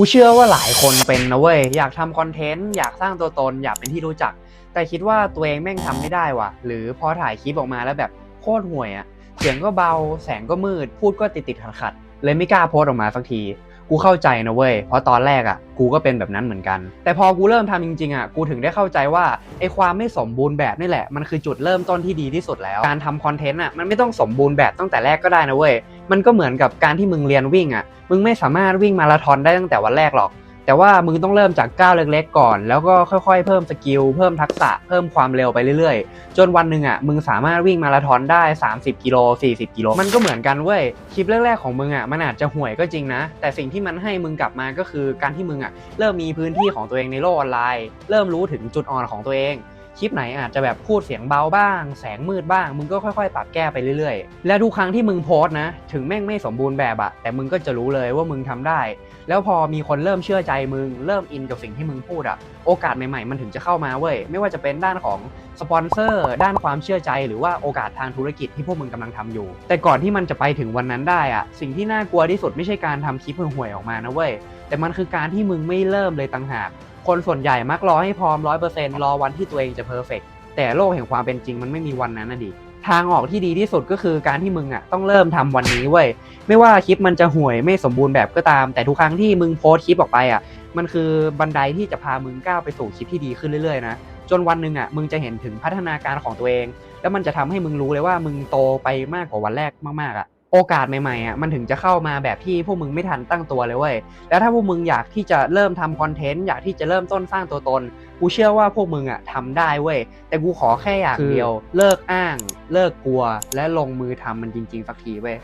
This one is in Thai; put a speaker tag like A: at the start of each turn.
A: กูเชื่อว่าหลายคนเป็นนะเว้ย อยากทำคอนเทนต์อยากสร้างตัวตน อยากเป็นที่รู้จัก แต่คิดว่าตัวเองแม่งทำไม่ได้ว่ะ หรือพอถ่ายคลิปออกมาแล้วแบบโคตรห่วยอะเสียงก็เบาแสงก็มืด พูดก็ติดติดขัดขัดเลยไม่กล้าโพสออกมาสักที กูเข้าใจนะเว้ย เพราะตอนแรกอะ กูก็เป็นแบบนั้นเหมือนกัน แต่พอกูเริ่มทำจริงๆอะ กูถึงได้เข้าใจว่าไอความไม่สมบูรณ์แบบนี่แหละ มันคือจุดเริ่มต้นที่ดีที่สุดแล้ว การทำคอนเทนต์อะ มันไม่ต้องสมบูรณ์แบบตั้งแต่แรกก็ได้นะเว้ย มันก็เหมือนกับการที่มึงเรียนวิ่งอะ มึงไม่สามารถวิ่งมาราธอนได้ตั้งแต่วันแรกหรอก แต่ว่ามึงต้องเริ่มจากก้าวเล็กๆก่อน แล้วก็ค่อยๆ เพิ่มสกิล เพิ่มทักษะ เพิ่มความเร็วไปเรื่อยๆ จนวันหนึ่งอะ มึงสามารถวิ่งมาราธอนได้ 30 กิโล 40 กิโล มันก็เหมือนกันเว้ย คลิปแรกๆของมึงอะ มันอาจจะห่วยก็จริงนะ แต่สิ่งที่มันให้มึงกลับมาก็คือการที่มึงอะ เริ่มมีพื้นที่ของตัวเองในโลกออนไลน์ เริ่มรู้ถึงจุดอ่อนของตัวเอง คลิปไหนอาจจะแบบพูดเสียงเบาบ้าง แสงมืดบ้าง มึงก็ค่อยๆ ปรับแก้ไปเรื่อยๆ และทุกครั้งที่มึงโพสต์นะ ถึงแม่งไม่สมบูรณ์แบบอะแต่มึงก็จะรู้เลยว่ามึงทำได้ แล้วพอมีคนเริ่มเชื่อใจมึง เริ่มอินกับสิ่งที่มึงพูดอะโอกาสใหม่ๆ มันถึงจะเข้ามาเว้ย ไม่ว่าจะเป็นด้านของสปอนเซอร์ ด้านความเชื่อใจ หรือว่าโอกาสทางธุรกิจที่พวกมึงกำลังทำอยู่ แต่ก่อนที่มันจะไปถึงวันนั้นได้อะสิ่งที่น่ากลัวที่สุดไม่ใช่การทำคลิปห่วยๆออกมานะเว้ยแต่มันคือการที่มึงไม่เริ่มเลยต่างหาก คนส่วนใหญ่มักรอให้พร้อมร้อยเปอร์เซ็นต์รอวันที่ตัวเองจะเพอร์เฟกแต่โลกแห่งความเป็นจริงมันไม่มีวันนั้นนะดิทางออกที่ดีที่สุดก็คือการที่มึงอะต้องเริ่มทำวันนี้เว้ยไม่ว่าคลิปมันจะห่วยไม่สมบูรณ์แบบก็ตาม แต่ทุกครั้งที่มึงโพสต์คลิปออกไปอะ มันคือบันไดที่จะพามึงก้าวไปสู่คลิปที่ดีขึ้นเรื่อยๆนะจนวันหนึ่งอะมึงจะเห็นถึงพัฒนาการของตัวเอง แล้วมันจะทำให้มึงรู้เลยว่ามึงโตไปมากกว่าวันแรกมากๆอะ โอกาสใหม่ๆอะมันถึงจะเข้ามาแบบที่พวกมึงไม่ทันตั้งตัวเลยเว้ยแล้วถ้าพวกมึงอยากที่จะเริ่มทำคอนเทนต์อยากที่จะเริ่มต้นสร้างตัวตนกูเชื่อว่าพวกมึงอะทำได้เว้ยแต่กูขอแค่อย่างเดียว เลิกอ้าง เลิกกลัว และลงมือทำมันจริง ๆ สักทีเว้ย